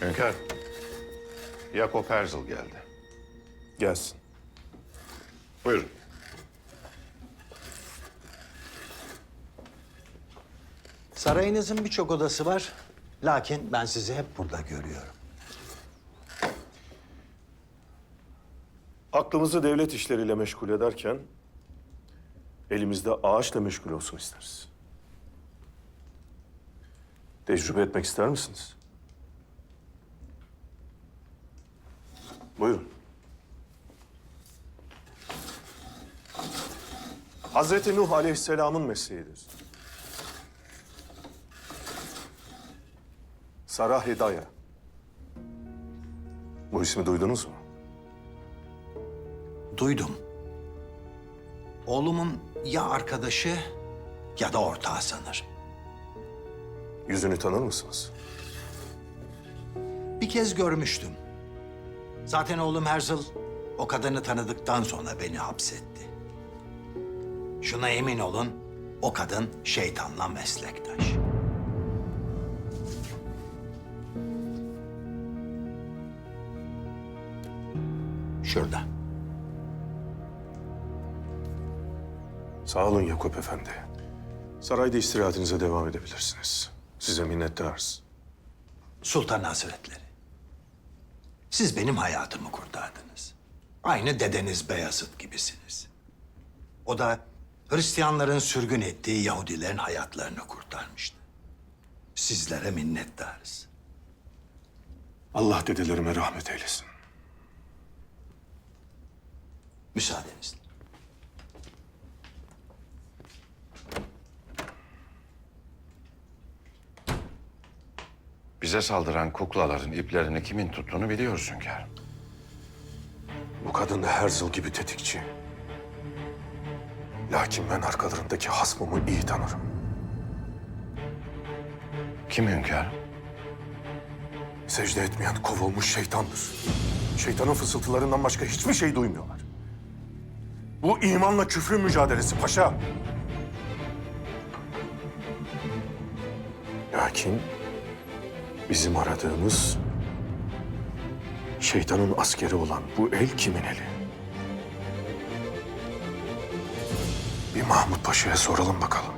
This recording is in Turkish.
Hünkâr, Yakup Herzl geldi. Gelsin. Buyurun. Sarayınızın birçok odası var. Lakin ben sizi hep burada görüyorum. Aklımızı devlet işleriyle meşgul ederken elimizde ağaçla meşgul olsun isteriz. Tecrübe etmek ister misiniz? Buyurun. Hazreti Nuh Aleyhisselam'ın mesleğidir. Sara Hidaya. Bu ismi duydunuz mu? Duydum. Oğlumun ya arkadaşı ya da ortağı sanırım. Yüzünü tanır mısınız? Bir kez görmüştüm. Zaten oğlum Herzl o kadını tanıdıktan sonra beni hapsetti. Şuna emin olun, o kadın şeytanla meslektaş. Şurada. Sağ olun Yakup Efendi. Sarayda istirahatinize devam edebilirsiniz. Size minnettarız. Sultan Hazretleri. Siz benim hayatımı kurtardınız. Aynı dedeniz Beyazıt gibisiniz. O da Hristiyanların sürgün ettiği Yahudilerin hayatlarını kurtarmıştı. Sizlere minnettarız. Allah dedelerime rahmet eylesin. Müsaadenizle. Bize saldıran kuklaların iplerini kimin tuttuğunu biliyoruz hünkâr. Bu kadın da Herzl gibi tetikçi. Lakin ben arkalarındaki hasmımı iyi tanırım. Kim hünkâr? Secde etmeyen kovulmuş şeytandır. Şeytanın fısıltılarından başka hiçbir şey duymuyorlar. Bu imanla küfrün mücadelesi paşa. Lakin bizim aradığımız şeytanın askeri olan bu el kimin eli? Bir Mahmut Paşa'ya soralım bakalım.